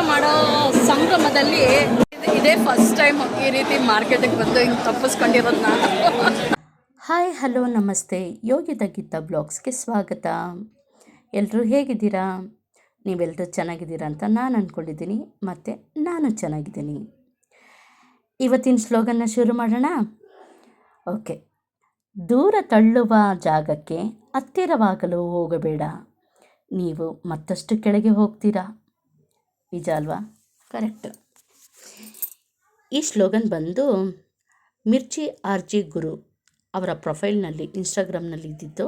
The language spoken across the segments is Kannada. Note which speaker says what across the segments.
Speaker 1: ಮಾಡೋ ಸಂಭ್ರಮದಲ್ಲಿ ಇದು- ಇದೇ ಫಸ್ಟ್ ಟೈಮ್ ಈ ರೀತಿ ಮಾರ್ಕೆಟಿಗೆ ಬಂದು ಹಿಂಗೆ ತಪ್ಪಿಸ್ಕೊಂಡಿರೋದು ನಾನು.
Speaker 2: ಹಾಯ್ ಹಲೋ ನಮಸ್ತೆ. ಯೋಗಿತ ಗೀತ ಬ್ಲಾಗ್ಸ್ಗೆ ಸ್ವಾಗತ. ಎಲ್ಲರೂ ಹೇಗಿದ್ದೀರಾ? ನೀವೆಲ್ಲರೂ ಚೆನ್ನಾಗಿದ್ದೀರಾ ಅಂತ ನಾನು ಅಂದ್ಕೊಂಡಿದ್ದೀನಿ ಮತ್ತು ನಾನು ಚೆನ್ನಾಗಿದ್ದೀನಿ. ಇವತ್ತಿನ ಸ್ಲೋಗನ್ನ ಶುರು ಮಾಡೋಣ? ಓಕೆ. ದೂರ ತಳ್ಳುವ ಜಾಗಕ್ಕೆ ಹತ್ತಿರವಾಗಲು ಹೋಗಬೇಡ. ನೀವು ಮತ್ತಷ್ಟು ಕೆಳಗೆ ಹೋಗ್ತೀರಾ? ನಿಜ ಅಲ್ವಾ? ಕರೆಕ್ಟ್. ಈ ಸ್ಲೋಗನ್ ಬಂದು, ಮಿರ್ಚಿ ಆರ್ ಜಿ ಗುರು ಅವರ ಪ್ರೊಫೈಲ್ನಲ್ಲಿ, ಇನ್ಸ್ಟಾಗ್ರಾಮ್ನಲ್ಲಿ ಇದ್ದಿದ್ದು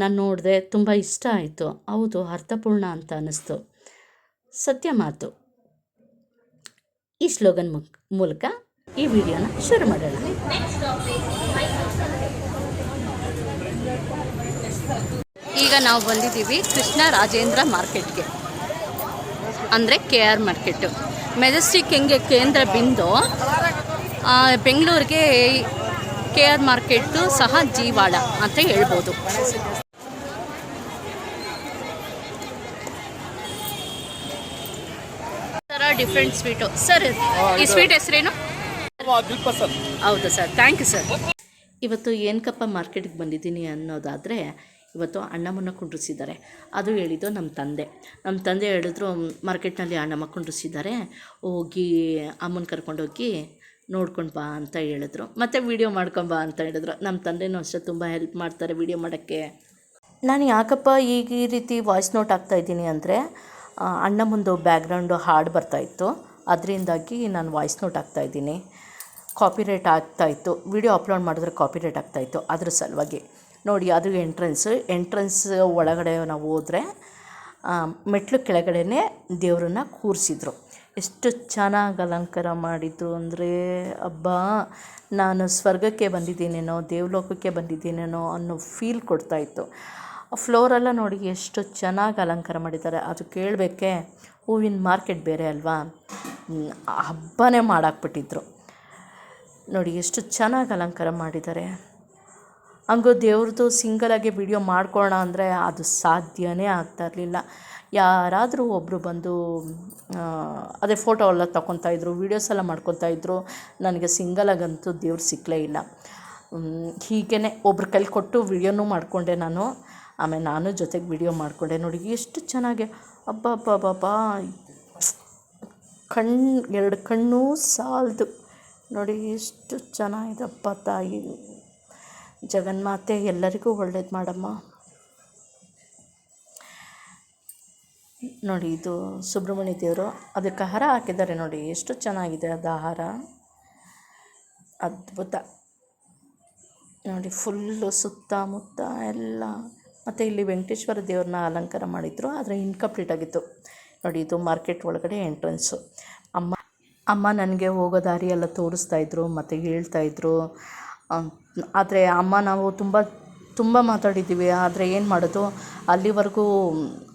Speaker 2: ನಾನು ನೋಡಿದೆ ತುಂಬ ಇಷ್ಟ ಆಯಿತು. ಹೌದು, ಅರ್ಥಪೂರ್ಣ ಅಂತ ಅನ್ನಿಸ್ತು. ಸತ್ಯ ಮಾತು. ಈ ಸ್ಲೋಗನ್ ಮೂಲಕ ಈ ವಿಡಿಯೋನ ಶುರು ಮಾಡೋಣ.
Speaker 1: ಈಗ ನಾವು ಬಂದಿದ್ದೀವಿ ಕೃಷ್ಣ ರಾಜೇಂದ್ರ ಮಾರ್ಕೆಟ್ಗೆ. ಅಂದರೆ ಕೆ ಆರ್ ಮಾರ್ಕೆಟು ಮೆಜೆಸ್ಟಿಕ್ ಹೆಂಗೆ ಕೇಂದ್ರ ಬಿಂದು ಆ, ಬೆಂಗಳೂರಿಗೆ ಕೆ ಆರ್ ಮಾರ್ಕೆಟು ಸಹ ಜೀವಾಳ ಅಂತ ಹೇಳ್ಬೋದು. ಥರ ಡಿಫ್ರೆಂಟ್ ಸ್ವೀಟು ಸರ್ ಈ ಸ್ವೀಟ್ ಹೆಸರೇನು? ಹೌದು ಸರ್ ಥ್ಯಾಂಕ್ ಯು ಸರ್.
Speaker 2: ಇವತ್ತು ಏನಕಪ್ಪ ಮಾರ್ಕೆಟಿಗೆ ಬಂದಿದ್ದೀನಿ ಅನ್ನೋದಾದರೆ ಇವತ್ತು ಅಣ್ಣಮ್ಮನ ಕುಂಡ್ರಿಸಿದ್ದಾರೆ. ಅದು ಹೇಳಿದ್ದು ನಮ್ಮ ತಂದೆ. ನಮ್ಮ ತಂದೆ ಹೇಳಿದ್ರು, ಮಾರ್ಕೆಟ್ನಲ್ಲಿ ಅಣ್ಣಮ್ಮ ಕುಂಡ್ರಿಸಿದ್ದಾರೆ. ಹೋಗಿ ಅಮ್ಮನ ಕರ್ಕೊಂಡೋಗಿ ನೋಡ್ಕೊಂಡು ಬಾ ಅಂತ ಹೇಳಿದ್ರು. ಮತ್ತು ವೀಡಿಯೋ ಮಾಡ್ಕೊಂಬಾ ಅಂತ ಹೇಳಿದ್ರು. ನಮ್ಮ ತಂದೆನೂ ಅಷ್ಟೇ ತುಂಬ ಹೆಲ್ಪ್ ಮಾಡ್ತಾರೆ ವೀಡಿಯೋ ಮಾಡೋಕ್ಕೆ. ನಾನು ಯಾಕಪ್ಪ ಈಗ ಈ ರೀತಿ ವಾಯ್ಸ್ ನೋಟ್ ಆಗ್ತಾ ಇದ್ದೀನಿ ಅಂದರೆ ಅಣ್ಣ ಮುಂದೆ ಬ್ಯಾಕ್ಗ್ರೌಂಡು ಹಾಡು ಬರ್ತಾಯಿತ್ತು ಅದರಿಂದಾಗಿ ನಾನು ವಾಯ್ಸ್ ನೋಟ್ ಆಗ್ತಾ ಇದ್ದೀನಿ. ಕಾಪಿರೇಟ್ ಆಗ್ತಾಯಿತ್ತು ವಿಡಿಯೋ ಅಪ್ಲೋಡ್ ಮಾಡಿದ್ರೆ ಕಾಪಿರೇಟ್ ಆಗ್ತಾಯಿತ್ತು ಅದ್ರ ಸಲುವಾಗಿ. ನೋಡಿ, ಅದು ಎಂಟ್ರೆನ್ಸ್ ಎಂಟ್ರೆನ್ಸ್ ಒಳಗಡೆ ನಾವು ಹೋದರೆ ಮೆಟ್ಲು ಕೆಳಗಡೆನೇ ದೇವರನ್ನ ಕೂರಿಸಿದ್ರು. ಎಷ್ಟು ಚೆನ್ನಾಗಿ ಅಲಂಕಾರ ಮಾಡಿದ್ರು ಅಂದರೆ, ಅಬ್ಬಾ, ನಾನು ಸ್ವರ್ಗಕ್ಕೆ ಬಂದಿದ್ದೀನೇನೋ, ದೇವಲೋಕಕ್ಕೆ ಬಂದಿದ್ದೀನೇನೋ ಅನ್ನೋ ಫೀಲ್ ಕೊಡ್ತಾಯಿತ್ತು ಫ್ಲೋರೆಲ್ಲ ನೋಡಿ, ಎಷ್ಟು ಚೆನ್ನಾಗಿ ಅಲಂಕಾರ ಮಾಡಿದ್ದಾರೆ. ಅದು ಕೇಳಬೇಕೆ, ಹೂವಿನ ಮಾರ್ಕೆಟ್ ಬೇರೆ ಅಲ್ವಾ? ಹಬ್ಬನೇ ಮಾಡಾಕ್ಬಿಟ್ಟಿದ್ರು. ನೋಡಿ, ಎಷ್ಟು ಚೆನ್ನಾಗಿ ಅಲಂಕಾರ ಮಾಡಿದ್ದಾರೆ. ಹಂಗು ದೇವ್ರದ್ದು ಸಿಂಗಲಾಗಿ ವಿಡಿಯೋ ಮಾಡ್ಕೊಳ್ಳೋಣ ಅಂದರೆ ಅದು ಸಾಧ್ಯವೇ ಆಗ್ತಾ ಇರಲಿಲ್ಲ. ಯಾರಾದರೂ ಒಬ್ಬರು ಬಂದು ಅದೇ ಫೋಟೋ ಎಲ್ಲ ತಗೊತಾ ಇದ್ರು ವೀಡಿಯೋಸ್ ಎಲ್ಲ ಮಾಡ್ಕೊತಾ ಇದ್ರು, ನನಗೆ ಸಿಂಗಲಾಗಂತೂ ದೇವ್ರು ಸಿಕ್ಕಲೇ ಇಲ್ಲ. ಹೀಗೇ ಒಬ್ರು ಕೈಲಿ ಕೊಟ್ಟು ವಿಡಿಯೋನೂ ಮಾಡಿಕೊಂಡೆ ನಾನು. ಆಮೇಲೆ ನಾನು ಜೊತೆಗೆ ವಿಡಿಯೋ ಮಾಡಿಕೊಂಡೆ ನೋಡಿ, ಎಷ್ಟು ಚೆನ್ನಾಗಿ. ಅಬ್ಬ ಅಬ್ಬ ಅಬ್ಬ ಕಣ್ಣು ಎರಡು ಕಣ್ಣು ಸಾಲದು. ನೋಡಿ, ಎಷ್ಟು ಚೆನ್ನಾಗಿದೆ ಅಪ್ಪ ತಾಯಿ. ಜಗನ್ಮಾತೆ, ಎಲ್ಲರಿಗೂ ಒಳ್ಳೇದು ಮಾಡಮ್ಮ. ನೋಡಿ, ಇದು ಸುಬ್ರಹ್ಮಣ್ಯ ದೇವರು, ಅದಕ್ಕೆ ಹಾರ ಹಾಕಿದ್ದಾರೆ ನೋಡಿ, ಎಷ್ಟು ಚೆನ್ನಾಗಿದೆ ಅದು ಆಹಾರ. ಅದ್ಭುತ. ನೋಡಿ, ಫುಲ್ಲು ಸುತ್ತಮುತ್ತ ಎಲ್ಲ. ಮತ್ತು ಇಲ್ಲಿ ವೆಂಕಟೇಶ್ವರ ದೇವ್ರನ್ನ ಅಲಂಕಾರ ಮಾಡಿದ್ರು, ಆದರೆ ಇನ್ಕಂಪ್ಲೀಟ್ ಆಗಿತ್ತು. ನೋಡಿ, ಇದು ಮಾರ್ಕೆಟ್ ಒಳಗಡೆ ಎಂಟ್ರೆನ್ಸು ಅಮ್ಮ ಅಮ್ಮ ನನಗೆ ಹೋಗೋ ದಾರಿ ಎಲ್ಲ ತೋರಿಸ್ತಾಯಿದ್ರು ಮತ್ತು ಹೇಳ್ತಾಯಿದ್ರು ಆದರೆ ಅಮ್ಮ ನಾವು ತುಂಬ ತುಂಬ ಮಾತಾಡಿದ್ದೀವಿ. ಆದರೆ ಏನು ಮಾಡೋದು? ಅಲ್ಲಿವರೆಗೂ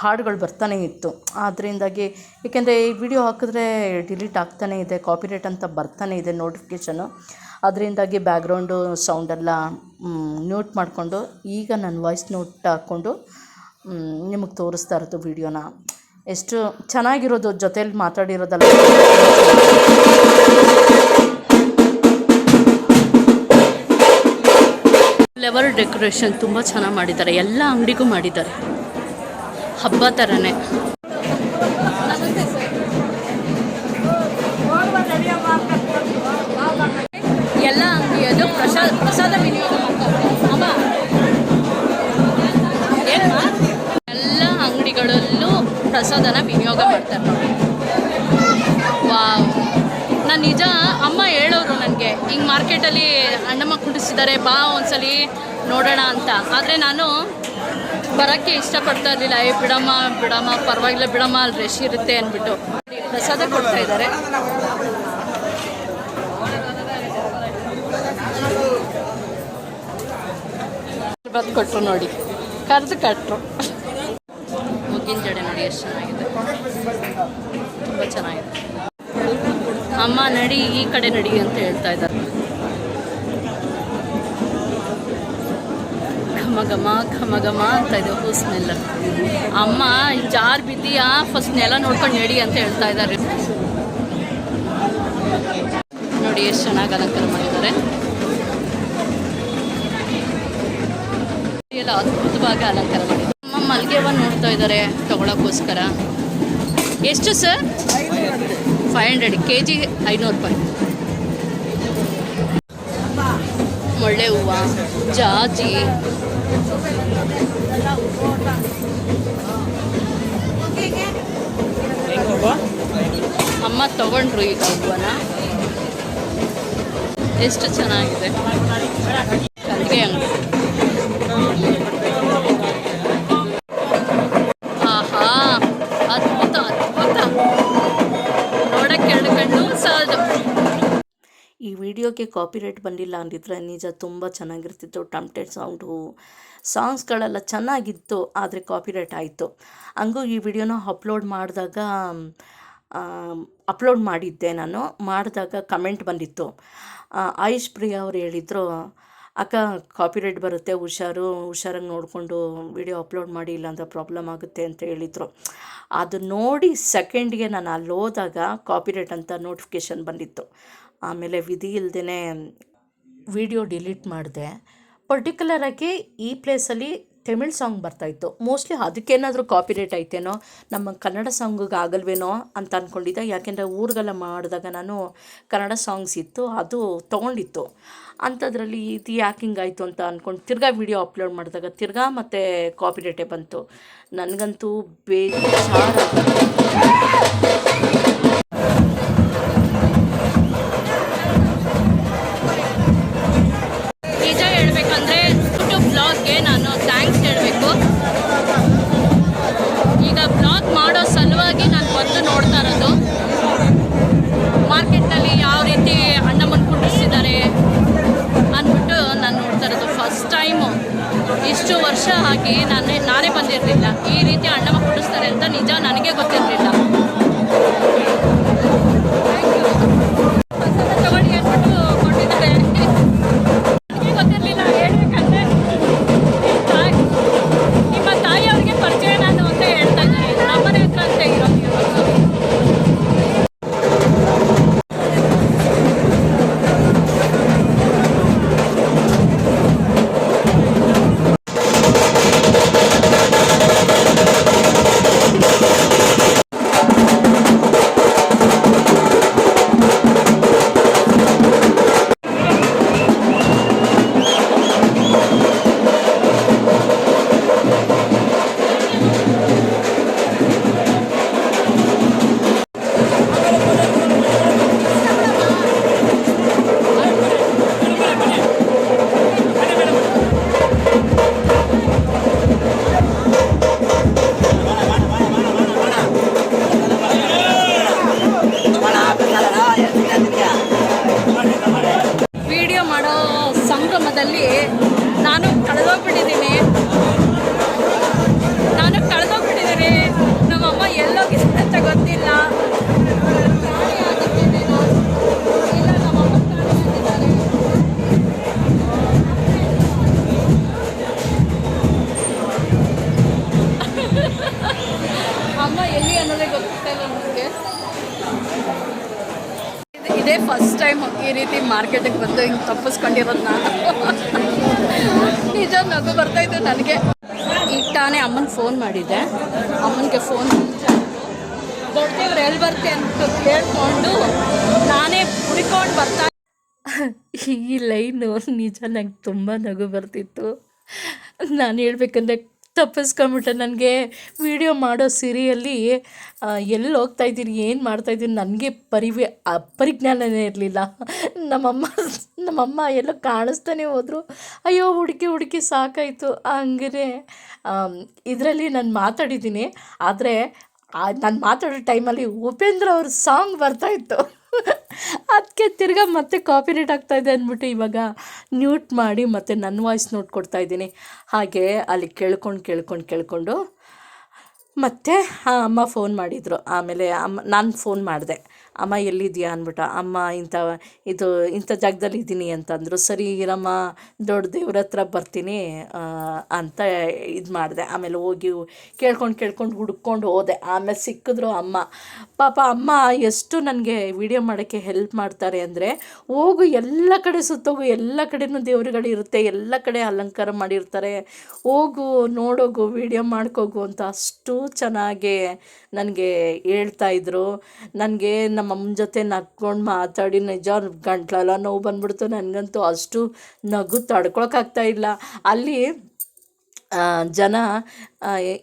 Speaker 2: ಹಾಡುಗಳು ಬರ್ತಾನೆ ಇತ್ತು. ಆದ್ದರಿಂದಾಗಿ ಏಕೆಂದರೆ ಈ ವಿಡಿಯೋ ಹಾಕಿದ್ರೆ ಡಿಲೀಟ್ ಆಗ್ತಾನೇ ಇದೆ ಕಾಪಿರೇಟ್ ಅಂತ ಬರ್ತಾನೆ ಇದೆ ನೋಟಿಫಿಕೇಷನು ಅದರಿಂದಾಗಿ ಬ್ಯಾಕ್ಗ್ರೌಂಡು ಸೌಂಡೆಲ್ಲ ಮ್ಯೂಟ್ ಮಾಡಿಕೊಂಡು ಈಗ ನನ್ನ ವಾಯ್ಸ್ ನೋಟ್ ಹಾಕ್ಕೊಂಡು ನಿಮಗೆ ತೋರಿಸ್ತಾ ಇರೋದು ವಿಡಿಯೋನ ಎಷ್ಟು ಚೆನ್ನಾಗಿರೋದು ಜೊತೇಲಿ ಮಾತಾಡಿರೋದಲ್ಲ.
Speaker 1: ಫ್ಲವರ್ ಡೆಕೋರೇಷನ್ ತುಂಬ ಚೆನ್ನಾಗಿ ಮಾಡಿದ್ದಾರೆ. ಎಲ್ಲ ಅಂಗಡಿಗೂ ಮಾಡಿದ್ದಾರೆ. ಹಬ್ಬ ಥರನೇ. ಅಣ್ಣಮ್ಮ ಬಾ ಒಂದ್ಸಲಿ ನೋಡೋಣ ಅಂತ. ಆದರೆ ನಾನು ಬರೋಕ್ಕೆ ಇಷ್ಟಪಡ್ತಾ ಇರಲಿಲ್ಲ. ಏ, ಬಿಡಮ್ಮ ಬಿಡಮ್ಮ, ಪರವಾಗಿಲ್ಲ, ಬಿಡಮ್ಮ, ಅಲ್ಲಿ ರಶ್ ಇರುತ್ತೆ ಅಂದ್ಬಿಟ್ಟು. ಪ್ರಸಾದ ಕೊಡ್ತಾ ಇದ್ದಾರೆ. ಬಂದು ಕೊಟ್ಟರು ನೋಡಿ. ಕರೆದು ಕಟ್ಟರು ಮುಗ್ಗಿನ ಜಡೆ ನೋಡಿ ಎಷ್ಟು ಚೆನ್ನಾಗಿದೆ. ತುಂಬ ಚೆನ್ನಾಗಿದೆ. ಅಮ್ಮ ನಡಿ, ಈ ಕಡೆ ನಡಿ ಅಂತ ಹೇಳ್ತಾ ಇದ್ದಾರೆ. ಘಮ ಘಮ ಅಂತ ಇದೆ ಸ್ಮೆಲ್ ಅಮ್ಮ ಜಾರ್ ಬಿದ್ದೀಯಾ? ಫಸ್ಟ್ ನೆಲ ನೋಡ್ಕೊಂಡು ನಡಿ ಅಂತ ಹೇಳ್ತಾ ಇದ್ದಾರೆ. ನೋಡಿ ಎಷ್ಟು ಚೆನ್ನಾಗಿ ಅಲಂಕಾರ ಮಾಡಿದ್ದಾರೆ. ಎಲ್ಲ ಅದ್ಭುತವಾಗಿ ಅಲಂಕಾರ ಮಾಡಿದ್ದಾರೆ. ಅಮ್ಮ ಮಲ್ಗೆ ಹೂವು ನೋಡ್ತಾ ಇದ್ದಾರೆ ತಗೊಳಕ್ಕೋಸ್ಕರ. ಎಷ್ಟು sir? Five hundred K G ಐನೂರು ರೂಪಾಯಿ. ಒಳ್ಳೆ ಹೂವು, ಜಾಜಿ. ಅಮ್ಮ ತಗೊಂಡ್ರು ಈಗ ಹಬ್ಬನ ಎಷ್ಟು ಚೆನ್ನಾಗಿದೆ. ಅದಕ್ಕೆ ಅದ್ಭುತ ನೋಡಕ್ಕೆ
Speaker 2: ಈ ವಿಡಿಯೋಗೆ ಕಾಪಿರೈಟ್ ಬಂದಿಲ್ಲ ಅಂದಿದ್ರೆ ನಿಜ ತುಂಬ ಚೆನ್ನಾಗಿರ್ತಿತ್ತು ಟಮ್ಟೆಡ್ ಸೌಂಡು. ಸಾಂಗ್ಸ್ಗಳೆಲ್ಲ ಚೆನ್ನಾಗಿತ್ತು, ಆದರೆ ಕಾಪಿರೈಟ್ ಆಯಿತು. ಹಂಗೂ ಈ ವಿಡಿಯೋನ ಅಪ್ಲೋಡ್ ಮಾಡಿದಾಗ ಅಪ್ಲೋಡ್ ಮಾಡಿದ್ದೆ ನಾನು. ಮಾಡಿದಾಗ ಕಮೆಂಟ್ ಬಂದಿತ್ತು. ಆಯುಷ್ ಪ್ರಿಯಾ ಅವರು ಹೇಳಿದರು, ಅಕ್ಕ ಕಾಪಿರೈಟ್ ಬರುತ್ತೆ, ಹುಷಾರು, ಹುಷಾರಾಗಿ ನೋಡಿಕೊಂಡು ವಿಡಿಯೋ ಅಪ್ಲೋಡ್ ಮಾಡಿ, ಇಲ್ಲಾಂದ್ರೆ ಪ್ರಾಬ್ಲಮ್ ಆಗುತ್ತೆ ಅಂತ ಹೇಳಿದರು. ಅದು ನೋಡಿ ಸೆಕೆಂಡ್ಗೆ ನಾನು ಅಲ್ಲಿ ಹೋದಾಗ ಕಾಪಿರೈಟ್ ಅಂತ ನೋಟಿಫಿಕೇಶನ್ ಬಂದಿತ್ತು. ಆಮೇಲೆ ವಿಧಿ ಇಲ್ಲದೇ ವಿಡಿಯೋ ಡಿಲೀಟ್ ಮಾಡಿದೆ. ಪರ್ಟಿಕ್ಯುಲರಾಗಿ ಈ ಪ್ಲೇಸಲ್ಲಿ ತಮಿಳ್ ಸಾಂಗ್ ಬರ್ತಾಯಿತ್ತು ಮೋಸ್ಟ್ಲಿ ಅದಕ್ಕೇನಾದರೂ ಕಾಪಿರೇಟ್ ಐತೇನೋ, ನಮ್ಮ ಕನ್ನಡ ಸಾಂಗಿಗೆ ಆಗಲ್ವೇನೋ ಅಂತ ಅಂದ್ಕೊಂಡಿದ್ದೆ ಯಾಕೆಂದರೆ ಊರಿಗೆಲ್ಲ ಮಾಡಿದಾಗ ನಾನು ಕನ್ನಡ ಸಾಂಗ್ಸ್ ಇತ್ತು, ಅದು ತೊಗೊಂಡಿತ್ತು. ಅಂಥದ್ರಲ್ಲಿ ಇದು ಯಾಕೆ ಹಿಂಗಾಯಿತು ಅಂತ ಅಂದ್ಕೊಂಡು ತಿರ್ಗಾ ವಿಡಿಯೋ ಅಪ್ಲೋಡ್ ಮಾಡಿದಾಗ ತಿರ್ಗಾ ಮತ್ತೆ ಕಾಪಿರೇಟೇ ಬಂತು. ನನಗಂತೂ ಬೇಜಾರಾಗ
Speaker 1: ಇಷ್ಟು ವರ್ಷ ಆಗಿ ನಾನೇ ನಾನೇ ಬಂದಿರಲಿಲ್ಲ. ಈ ರೀತಿ ಅಣ್ಣಮ್ಮ ಕೊಡಿಸ್ತಾರೆ ಅಂತ ನಿಜ ನನಗೆ ಗೊತ್ತಿರಲಿಲ್ಲ. ಟೈಮ್ ಈ ರೀತಿ ಮಾರ್ಕೆಟಿಗೆ ಬಂದು ಹಿಂಗೆ ತಪ್ಪಿಸ್ಕೊಂಡಿರೋದು ನಾನು ನಿಜ ನಗು ಬರ್ತಾಯಿತ್ತು ನನಗೆ. ಈಗ ತಾನೇ ಅಮ್ಮನ ಫೋನ್ ಮಾಡಿದ್ದೆ ಅಮ್ಮನಿಗೆ ಫೋನ್ ದೊಡ್ಡವ್ರು ಎಲ್ಲಿ ಬರ್ತೆ ಅಂತ ಕೇಳಿಕೊಂಡು ನಾನೇ ಹುಡ್ಕೊಂಡು ಬರ್ತಾ
Speaker 2: ಈ ಲೈನು ನಿಜ ನಂಗೆ ತುಂಬ ನಗು ಬರ್ತಿತ್ತು. ನಾನು ಹೇಳ್ಬೇಕಂದ್ರೆ ತಪ್ಪಿಸ್ಕೊಂಬಿಟ್ಟೆ ನನಗೆ ವಿಡಿಯೋ ಮಾಡೋ ಸಿರಿಯಲ್ಲಿ ಎಲ್ಲಿ ಹೋಗ್ತಾ ಇದ್ದೀನಿ ಏನು ಮಾಡ್ತಾಯಿದ್ದೀನಿ ನನಗೆ ಪರಿವೆ ಪರಿಜ್ಞಾನನೇ ಇರಲಿಲ್ಲ. ನಮ್ಮಮ್ಮ ನಮ್ಮಮ್ಮ ಎಲ್ಲ ಕಾಣಿಸ್ತಾನೆ ಹೋದರು, ಅಯ್ಯೋ, ಹುಡುಕಿ ಹುಡುಕಿ ಸಾಕಾಯಿತು ಹಂಗೆ ಇದರಲ್ಲಿ ನಾನು ಮಾತಾಡಿದ್ದೀನಿ, ಆದರೆ ನಾನು ಮಾತಾಡೋ ಟೈಮಲ್ಲಿ ಉಪೇಂದ್ರ ಅವ್ರ ಸಾಂಗ್ ಬರ್ತಾಯಿತ್ತು ಅದಕ್ಕೆ ತಿರ್ಗಾ ಮತ್ತೆ ಕಾಪಿರೇಟ್ ಆಗ್ತಾ ಇದೆ ಅಂದ್ಬಿಟ್ಟು ಇವಾಗ ನ್ಯೂಟ್ ಮಾಡಿ ಮತ್ತೆ ನನ್ನ ವಾಯ್ಸ್ ನೋಟ್ ಕೊಡ್ತಾ ಇದ್ದೀನಿ. ಹಾಗೆ ಅಲ್ಲಿ ಕೇಳ್ಕೊಂಡು ಕೇಳ್ಕೊಂಡು ಕೇಳ್ಕೊಂಡು ಮತ್ತೆ ಅಮ್ಮ ಫೋನ್ ಮಾಡಿದರು. ಆಮೇಲೆ ಅಮ್ಮ, ನಾನು ಫೋನ್ ಮಾಡಿದೆ. ಅಮ್ಮ ಎಲ್ಲಿದ್ಯಾ ಅಂದ್ಬಿಟ್ಟು, ಅಮ್ಮ, ಇಂಥ, ಇದು, ಇಂಥ ಜಾಗದಲ್ಲಿ ಇದ್ದೀನಿ ಅಂತಂದರು. ಸರಿ ಇರಮ್ಮ, ದೊಡ್ಡ ದೇವ್ರ ಹತ್ರ ಬರ್ತೀನಿ ಅಂತ ಇದು ಮಾಡಿದೆ. ಆಮೇಲೆ ಹೋಗಿ ಕೇಳ್ಕೊಂಡು ಕೇಳ್ಕೊಂಡು ಹುಡ್ಕೊಂಡು ಹೋದೆ. ಆಮೇಲೆ ಸಿಕ್ಕಿದ್ರು ಅಮ್ಮ. ಪಾಪ ಅಮ್ಮ ಎಷ್ಟು ನನಗೆ ವಿಡಿಯೋ ಮಾಡೋಕ್ಕೆ ಹೆಲ್ಪ್ ಮಾಡ್ತಾರೆ ಅಂದರೆ, ಹೋಗು, ಎಲ್ಲ ಕಡೆ ಸುತ್ತೋಗು, ಎಲ್ಲ ಕಡೆನೂ ದೇವ್ರುಗಳಿರುತ್ತೆ, ಎಲ್ಲ ಕಡೆ ಅಲಂಕಾರ ಮಾಡಿರ್ತಾರೆ. ಹೋಗು, ನೋಡೋಗು, ವಿಡಿಯೋ ಮಾಡ್ಕೋಗು ಅಂತ ಅಷ್ಟು ಚೆನ್ನಾಗಿ ನನಗೆ ಹೇಳ್ತಾ ಇದ್ರು. ನನಗೆ ನಮ್ಮ ಅಮ್ಮನ ಜೊತೆ ನಕ್ಕೊಂಡು ಮಾತಾಡಿ ನಿಜ ಗಂಟ್ಲೆಲ್ಲ ನೋವು ಬಂದ್ಬಿಡ್ತು. ನನಗಂತೂ ಅಷ್ಟು ನಗು ತಡ್ಕೊಳಕ್ಕಾಗ್ತಾ ಇಲ್ಲ. ಅಲ್ಲಿ ಜನ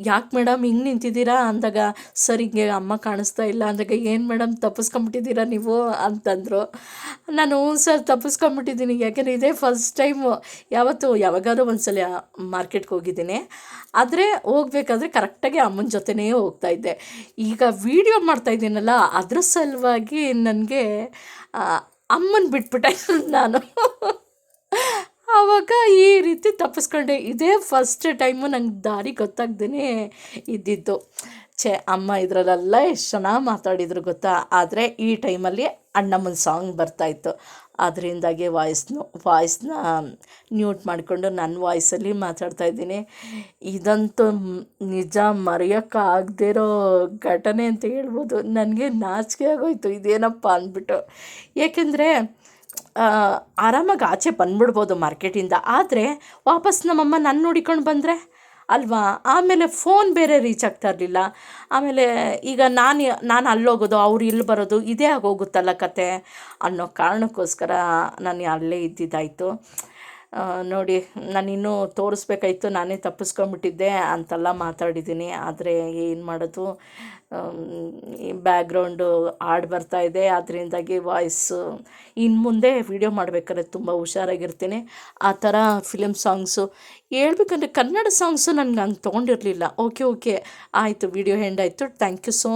Speaker 2: ಯಾಕೆ ಮೇಡಮ್ ಹಿಂಗೆ ನಿಂತಿದ್ದೀರಾ? ಅಂದಾಗ, ಸರ್, ಹಿಂಗೆ ಅಮ್ಮ ಕಾಣಿಸ್ತಾ ಇಲ್ಲ. ಅಂದಾಗ, ಏನು ಮೇಡಮ್ ತಪ್ಪಿಸ್ಕೊಂಬಿಟ್ಟಿದ್ದೀರಾ ನೀವು? ಅಂತಂದರು. ನಾನು, ಸರ್, ತಪ್ಪಿಸ್ಕೊಂಬಿಟ್ಟಿದ್ದೀನಿ. ಯಾಕೆಂದರೆ, ಇದೇ ಫಸ್ಟ್ ಟೈಮು. ಯಾವತ್ತು, ಯಾವಾಗಾದ್ರೂ ಒಂದ್ಸಲ ಮಾರ್ಕೆಟ್ಗೆ ಹೋಗಿದ್ದೀನಿ. ಆದರೆ, ಹೋಗ್ಬೇಕಾದ್ರೆ ಕರೆಕ್ಟಾಗಿ ಅಮ್ಮನ ಜೊತೆನೇ ಹೋಗ್ತಾ ಇದ್ದೆ. ಈಗ ವೀಡಿಯೋ ಮಾಡ್ತಾ ಇದ್ದೀನಲ್ಲ, ಅದ್ರ ಸಲುವಾಗಿ ನನಗೆ ಅಮ್ಮನ ಬಿಟ್ಬಿಟ್ಟೆ ನಾನು. ಆವಾಗ ಈ ರೀತಿ ತಪ್ಪಿಸ್ಕೊಂಡೆ. ಇದೇ ಫಸ್ಟ್ ಟೈಮು ನಂಗೆ ದಾರಿ ಗೊತ್ತಾಗ್ದೇ ಇದ್ದಿದ್ದು. ಛೇ, ಅಮ್ಮ ಇದರಲ್ಲೆಲ್ಲ ಎಷ್ಟು ಚೆನ್ನಾಗಿ ಮಾತಾಡಿದ್ರು ಗೊತ್ತಾ? ಆದರೆ ಈ ಟೈಮಲ್ಲಿ ಅಣ್ಣಮ್ಮನ ಸಾಂಗ್ ಬರ್ತಾಯಿತ್ತು ಅದರಿಂದಾಗಿ ವಾಯ್ಸ್ನು ವಾಯ್ಸ್ನ ಮ್ಯೂಟ್ ಮಾಡಿಕೊಂಡು ನನ್ನ ವಾಯ್ಸಲ್ಲಿ ಮಾತಾಡ್ತಾ ಇದ್ದೀನಿ. ಇದಂತೂ ನಿಜ ಮರೆಯೋಕ್ಕಾಗದೇ ಇರೋ ಘಟನೆ ಅಂತ ಹೇಳ್ಬೋದು. ನನಗೆ ನಾಚಿಕೆ ಆಗೋಯ್ತು. ಇದೇನಪ್ಪ ಅಂದ್ಬಿಟ್ಟು. ಏಕೆಂದರೆ ಆರಾಮಾಗಿ ಆಚೆ ಬಂದ್ಬಿಡ್ಬೋದು ಮಾರ್ಕೆಟಿಂದ. ಆದರೆ ವಾಪಸ್ ನಮ್ಮಮ್ಮ ನನ್ನ ನೋಡಿಕೊಂಡು ಬಂದರೆ, ಅಲ್ವಾ? ಆಮೇಲೆ ಫೋನ್ ಬೇರೆ ರೀಚ್ ಆಗ್ತಾ ಇರಲಿಲ್ಲ. ಆಮೇಲೆ ಈಗ ನಾನು ನಾನು ಅಲ್ಲೋಗೋದು, ಅವ್ರು ಇಲ್ಲಿ ಬರೋದು, ಇದೇ ಆಗೋಗುತ್ತಲ್ಲ ಕತೆ ಅನ್ನೋ ಕಾರಣಕ್ಕೋಸ್ಕರ ನಾನು ಅಲ್ಲೇ ಇದ್ದಿದ್ದಾಯಿತು. ನೋಡಿ ನಾನಿನ್ನೂ ತೋರಿಸ್ಬೇಕಾಯ್ತು, ನಾನೇ ತಪ್ಪಿಸ್ಕೊಂಬಿಟ್ಟಿದ್ದೆ ಅಂತೆಲ್ಲ ಮಾತಾಡಿದ್ದೀನಿ. ಆದರೆ ಏನು ಮಾಡೋದು? ಬ್ಯಾಕ್ಗ್ರೌಂಡು ಹಾಡು ಇದೆ. ಅದರಿಂದಾಗಿ ವಾಯ್ಸು ಇನ್ನು ಮುಂದೆ ವಿಡಿಯೋ ಮಾಡಬೇಕಾದ್ರೆ ತುಂಬ ಹುಷಾರಾಗಿರ್ತೀನಿ. ಆ ಥರ ಫಿಲಮ್ ಸಾಂಗ್ಸು. ಹೇಳ್ಬೇಕಂದ್ರೆ ಕನ್ನಡ ಸಾಂಗ್ಸು ನನಗೆ ಹಂಗೆ ತೊಗೊಂಡಿರಲಿಲ್ಲ. Okay okay. ಆಯಿತು, ವಿಡಿಯೋ ಹೆಂಡಾಯಿತು ಥ್ಯಾಂಕ್ ಯು ಸೋ